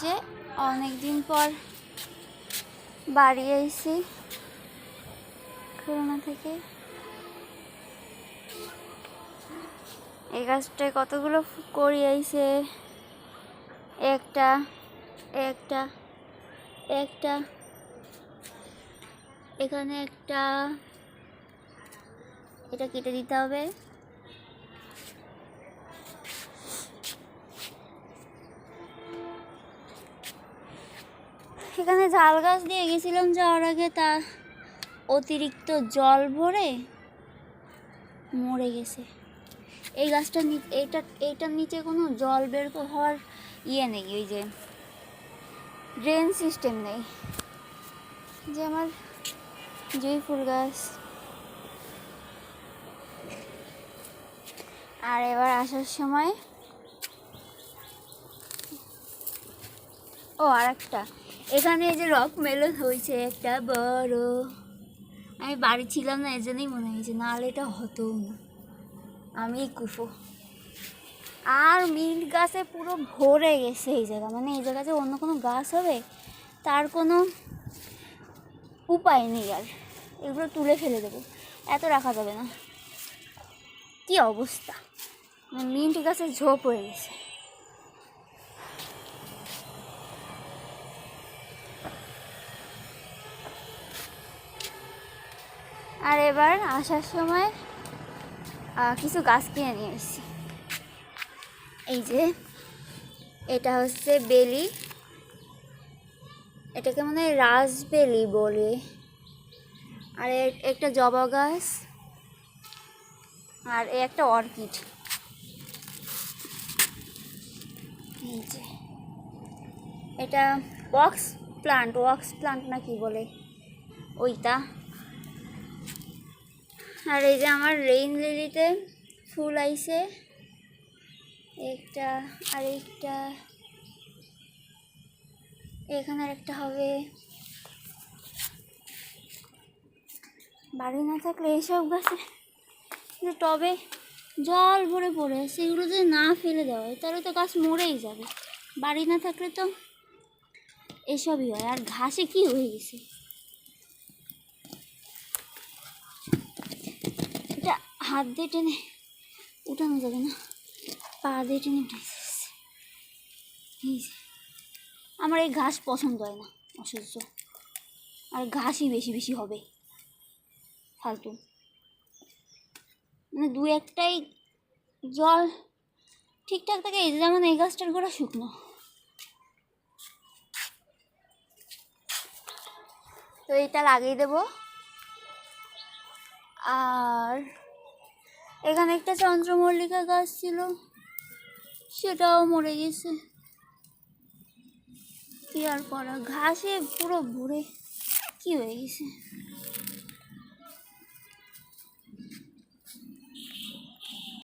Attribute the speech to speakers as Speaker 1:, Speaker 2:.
Speaker 1: যে অনেক দিন পর বাড়ি আইছি, খুলনা থেকে। এই গাছটায় কতগুলো কড়ি আইছে? একটা একটা একটা, এখানে একটা। এটা কেটে দিতে হবে। সেখানে ঝাল গাছ দিয়ে গেছিলাম যাওয়ার আগে, তা অতিরিক্ত জল ভরে মরে গেছে। এই গাছটা এইটা, এইটার নিচে কোনো জল বের হওয়ার ইয়ে নেই, ওই যে ড্রেন সিস্টেম নেই। যে আমার জুঁই ফুল গাছ। আর এবার আসার সময় ও আর একটা এখানে যে রক মেলন হয়েছে, একটা বড়। আমি বাড়ি ছিলাম না এই জন্যই মনে হয়েছে, নাহলে এটা হতো না। আমি কুফো। আর মিন্ট গাছে পুরো ভরে গেছে এই জায়গা। মানে এই জায়গাতে অন্য কোনো গাছ হবে, তার কোনো উপায় নেই আর। এগুলো তুলে ফেলে দেবো। এত রাখা যাবে না। কি অবস্থা? মানে মিন্ট গাছের ঝোপ হয়ে গেছে। আর এবার আসার সময় কিছু গাছ কিনে নিয়ে এসেছি। এই যে, এটা হচ্ছে বেলি। এটাকে মনে হয় রাজবেলি বলে। আর একটা জবা গাছ আর এ একটা অর্কিড। এই যে, এটা ওয়াক্স প্লান্ট ওয়াক্স প্লান্ট না কি বলে? ওইটা। আর এই যে আমার রেইন লিলিতে ফুল আইছে। একটা আর একটা এখানে আর একটা হবে। বাড়ি না থাকলে এইসব গাছে যে টবে জল ভরে পড়ে, সেগুলো যদি না ফেলে দেওয়া হয়, তাহলে তো গাছ মরেই যাবে। বাড়ি না থাকলে তো এসবই হয়। আর ঘাসে কি হয়ে গেছে এটা হাত দিয়ে টেনে উঠানো যাবে না, পা দিয়ে টেনে। আমার এই ঘাস পছন্দ হয় না, অসহ্য। আর ঘাসই বেশি বেশি হবে, ফালতু। মানে দু একটাই জল ঠিকঠাক থাকে, এই যেমন এই গাছটার গোড়া শুকনো। তো এটা লাগিয়ে দেবো। আর এখানে একটা চন্দ্রমল্লিকা গাছ ছিল, সেটাও মরে গেছে। কি আর করা? ঘাসে পুরো ভরে কি হয়ে গেছে?